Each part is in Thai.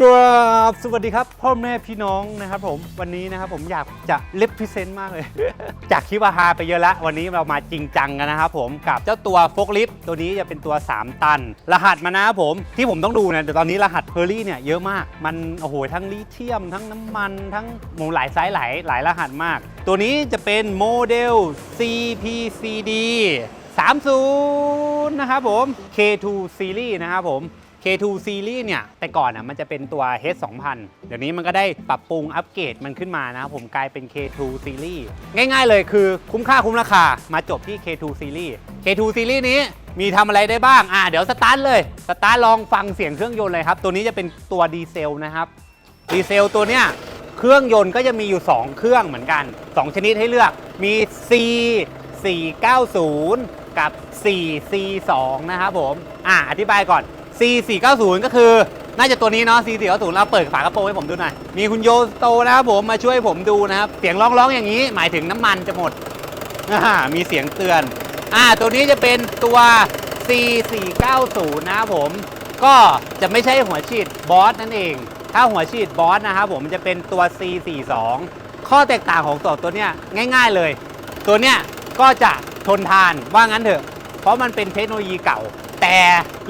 กราบสวัสดีครับ พ่อแม่พี่น้องนะครับผมวันนี้นะครับผมอยากจะเล p พิเซนต์มากเลย จากคลิปอาฮาไปเยอะละวันนี้เรามาจริงจังกันนะครับผมกับเจ้าตัวโฟกลิฟตัวนี้จะเป็นตัว 3 ตัน รหัสมานะครับผมที่ผมต้องดูนะแต่ตอนนี้รหัสเพอร์ลี่เนี่ยเยอะมาก มันโอ้โหทั้งลิเธียม ทั้งน้ำมันทั้งหมูหลายไซส์หลายหลายรหัสมาก ตัวนี้จะเป็นโมเดล CPCD 30 นะครับผม K2 Series นะครับผม K2 Series เนี่ย แต่ก่อนอะมันจะเป็นตัว H 2000เดี๋ยวนี้มันก็ได้ปรับปรุงอัปเกรดมันขึ้นมานะครับผมกลายเป็น K2 Series ง่ายๆเลยคือคุ้มค่าคุ้มราคามาจบที่ K2 Series K2 Series นี้มีทำอะไรได้บ้าง อ่าเดี๋ยวสตาร์ทเลย สตาร์ทลองฟังเสียงเครื่องยนต์เลยครับ ตัวนี้จะเป็นตัวดีเซลนะครับ ดีเซลตัวเนี้ยเครื่องยนต์ก็จะมีอยู่ 2 เครื่องเหมือนกัน 2 ชนิดให้เลือก มี C 490 กับ 4 C 2 นะครับผม อะอธิบายก่อน C 490 ก็คือน่าจะตัวนี้เนาะ C 490 เราเปิดฝากระโปรงให้ผมดูหน่อย มีคุณโยโตนะครับผมมาช่วยผมดูนะครับ เสียงร้องๆอย่างนี้ หมายถึงน้ำมันจะหมด มีเสียงเตือน อ่า ตัวนี้จะเป็นตัว C 490 นะครับผม ก็จะไม่ใช่หัวฉีดบอสนั่นเอง ถ้าหัวฉีดบอสนะครับผมจะเป็นตัว C 42 ข้อแตกต่างของตัวตัวเนี้ยง่าย ๆเลย ตัวเนี้ยก็จะทนทานว่างั้นเถอะ เพราะมันเป็นเทคโนโลยีเก่า แต่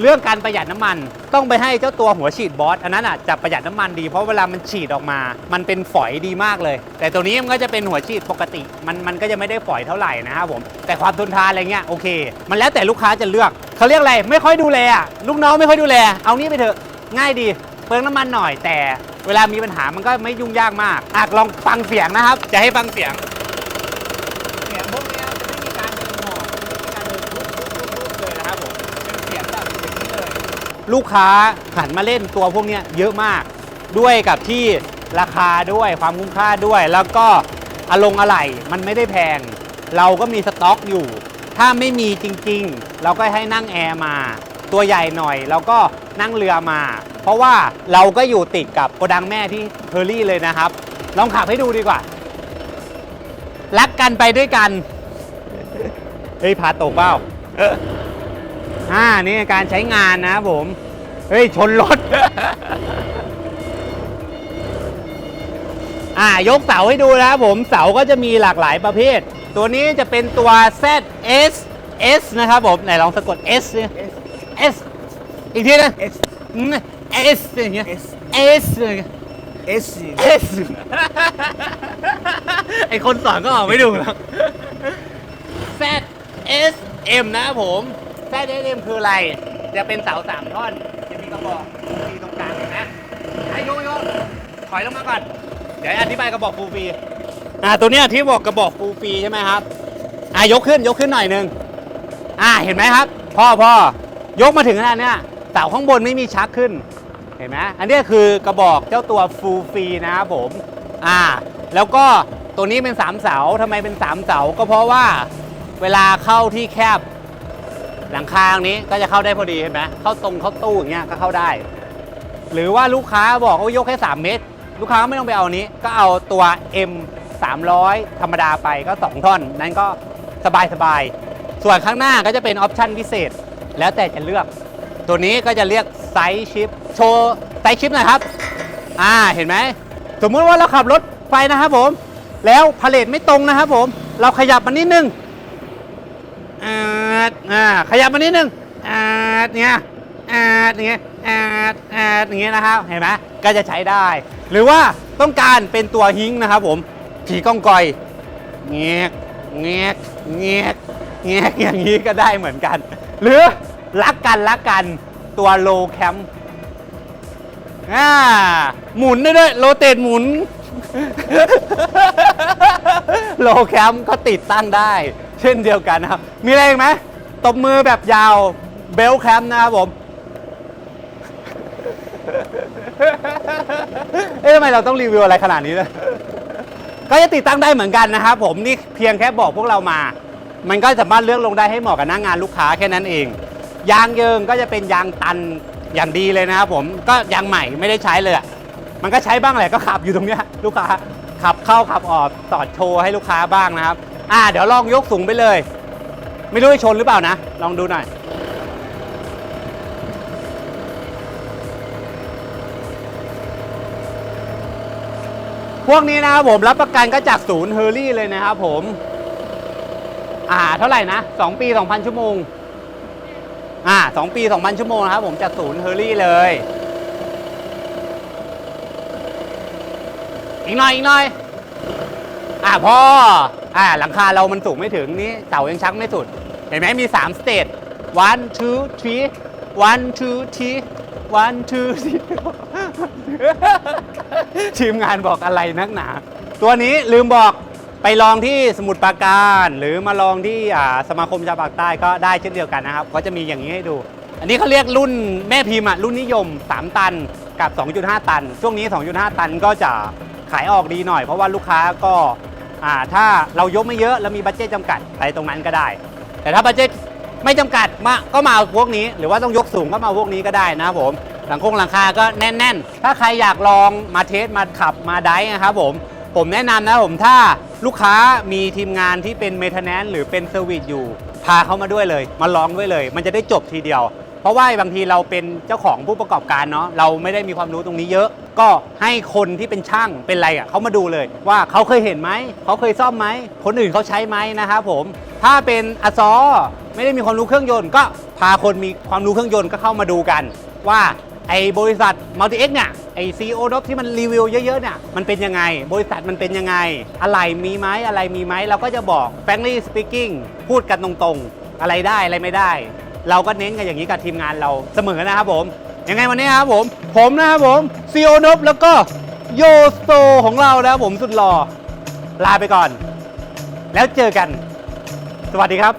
เรื่องการประหยัดน้ำมันต้องไปให้เจ้าตัวหัวฉีดบอสอันนั้นอะจะประหยัดน้ำมันดีเพราะเวลามันฉีดออกมา มันเป็นฝอยดีมากเลย แต่ตัวนี้มันก็จะเป็นหัวฉีดปกติ มันมันก็จะไม่ได้ฝอยเท่าไหร่นะครับผมแต่ความทนทานอะไรเงี้ยโอเค มันแล้วแต่ลูกค้าจะเลือกเขาเรียกอะไรไม่ค่อยดูแลลูกน้องไม่ค่อยดูแล เอานี้ไปเถอะง่ายดีเปลืองน้ำมันหน่อยแต่เวลามีปัญหามันก็ไม่ยุ่งยากมากอะลองฟังเสียงนะครับ จะให้ฟังเสียง ลูกค้าหันมาเล่นตัวพวกนี้เยอะมาก ด้วยกับที่ราคาด้วยความคุ้มค่าด้วย แล้วก็อารมณ์อะไหล่มันไม่ได้แพง เราก็มีสต็อกอยู่ ถ้าไม่มีจริงๆ เราก็ให้นั่งแอร์มา ตัวใหญ่หน่อยเราก็นั่งเรือมา เพราะว่าเราก็อยู่ติดกับโกดังแม่ที่เพอร์ลี่เลยนะครับ ลองขับให้ดูดีกว่า รักกันไปด้วยกัน เฮ้ยพาตกเปล่า อออ่านี่การใช้งานนะครับผม เฮ้ย ชนรถ อ่ายกเสาให้ดูนะครับผม เสาก็จะมีหลากหลายประเภท ตัวนี้จะเป็นตัว ZS S นะครับผม ไหนลองสะกด S เนี่ย S อีกทีนะ S S อย่างเงี้ย S S อย่างเงี้ย S S ไอคนสอนก็ออกไม่ดูหรอก Z S M นะครับผม Z S M คืออะไร จะเป็นเสาสามท่อน จะมีกระบอกมีตรงกลางเห็นไหมไอ้โยโยถอยลงมาก่อน เดี๋ยวอธิบายกระบอกฟูลฟรีอ่าตัวเนี้ยที่บอกกระบอกฟูลฟรีใช่ไหมครับ อ่ายกขึ้นยกขึ้นหน่อยหนึงอ่าเห็นไหมครับ พ่อพ่อยกมาถึงขนาดเนี้ยเสาข้างบนไม่มีชักขึ้น เห็นไหมอันนี้คือกระบอกเจ้าตัวฟูลฟรีนะครับผม อ่า แล้วก็ตัวนี้เป็นสามเสาทำไมเป็นสามเสาก็เพราะว่าเวลาเข้าที่แคบ หลังคาตรงนี้ก็จะเข้าได้พอดีเห็นไหมเข้าตรงเข้าตู้อย่างเงี้ยก็เข้าได้ หรือว่าลูกค้าบอกว่ายกแค่ 3 เมตร ลูกค้าไม่ต้องไปเอานี้ ก็เอาตัว M 300 ธรรมดาไปก็ 2 ท่อน นั้นก็สบายสบายส่วนข้างหน้าก็จะเป็นออปชั่นพิเศษ แล้วแต่จะเลือก ตัวนี้ก็จะเรียกไซส์ชิปโชว์ไซส์ชิปหน่อยครับ อ่าเห็นไหม สมมุติว่าเราขับรถไปนะครับผม แล้วพาเลทไม่ตรงนะครับผม เราขยับมันนิดนึงอ่า อ่าขยับมันนิดนึงอ่าเนี่ยอ่าอย่างเงี้ยอ่าอ่าอย่างเงี้ยนะครับเห็นไหมก็จะใช้ได้ หรือว่าต้องการเป็นตัวฮิงนะครับผมผีก้องกอยเงี้ยเงี้ยเงี้ยเงี้ยอย่างนี้ก็ได้เหมือนกัน หรือรักกันรักกันตัวโลแคมอ่าหมุนได้ด้วยโรเตทหมุน โลแคมก็ติดตั้งได้ เช่นเดียวกันนะครับ มีอะไรอีกไหมตบมือแบบยาวเบลแคมนะครับผมเอ๊ะทำไมเราต้องรีวิวอะไรขนาดนี้เลยก็จะติดตั้งได้เหมือนกันนะครับผมนี่เพียงแค่บอกพวกเรามา มันก็สามารถเลือกลงได้ให้เหมาะกับหน้างานลูกค้าแค่นั้นเอง ยางเยิงก็จะเป็นยางตันอย่างดีเลยนะครับผมก็ยางใหม่ไม่ได้ใช้เลยมันก็ใช้บ้างแหละก็ขับอยู่ตรงเนี้ยลูกค้า ขับเข้าขับออกสอดโชว์ให้ลูกค้าบ้างนะครับ อ่า เดี๋ยวลองยกสูงไปเลย ไม่รู้จะชนหรือเปล่านะ ลองดูหน่อย พวกนี้นะครับผมรับประกันก็จากศูนย์เฮอร์รี่เลยนะครับผม อ่า เท่าไหร่นะ 2 ปี 2,000 ชั่วโมง อ่า 2 ปี 2,000 ชั่วโมงนะครับผมจากศูนย์เฮอร์รี่เลย อีกหน่อยอีกหน่อย อ่าพ่อ อ่าหลังคาเรามันสูงไม่ถึงนี่เสายังชักไม่สุด เห็นไหมมี 3 สเตจ one two three one two three one two three ทีมงานบอกอะไรนักหนา ตัวนี้ลืมบอกไปลองที่สมุทรปราการ หรือมาลองที่สมาคมชาวปากใต้ก็ได้เช่นเดียวกันนะครับก็จะมีอย่างนี้ให้ดู อันนี้เขาเรียกรุ่นแม่พิมพ์อะรุ่นนิยม 3 ตันกับ 2.5 ตัน ช่วงนี้ 2.5 ตันก็จะ ขายออกดีหน่อย เพราะว่าลูกค้าก็าถ้าเรายกไม่เยอะแล้วมีบัตเจ็ตจำกัดไปตรงนั้นก็ได้ แต่ถ้าบัตเจ็ตไม่จำกัดมาก็มาเอาพวกนี้ หรือว่าต้องยกสูงก็มาเอาพวกนี้ก็ได้นะครับผมหลังคงหลังคาก็แน่น ๆ ถ้าใครอยากลองมาเทสมาขับมาไดฟ์นะครับผมผมแนะนำนะผมถ้าลูกค้ามีทีมงานที่เป็นเมทแนนหรือเป็นเซอร์วิสอยู่ พาเขามาด้วยเลย มาลองด้วยเลย มันจะได้จบทีเดียว เพราะว่าบางทีเราเป็นเจ้าของผู้ประกอบการเนาะเราไม่ได้มีความรู้ตรงนี้เยอะ ก็ให้คนที่เป็นช่างเป็นอะไรอะเขามาดูเลย ว่าเขาเคยเห็นไหมเขาเคยซ่อมไหมคนอื่นเขาใช้ไหมนะครับผมถ้าเป็นอซอไม่ได้มีความรู้เครื่องยนต์ ก็พาคนมีความรู้เครื่องยนต์ก็เข้ามาดูกัน ว่าไอ้บริษัทมัลติเอ็กเนี่ยไอ้ซีโอนที่มันรีวิวเยอะๆเนี่ยมันเป็นยังไง บริษัทมันเป็นยังไง อะไรมีไหมอะไรมีไหมเราก็จะบอก frankly speaking พูดกันตรงๆ อะไรได้อะไรไม่ได้ เราก็เน้นกันอย่างนี้กับทีมงานเราเสมอนะครับผม ยังไงวันนี้ครับผม ผมนะครับผมซีโอนบแล้วก็โยสโตของเรานะครับผมสุดหล่อลาไปก่อน แล้วเจอกัน สวัสดีครับ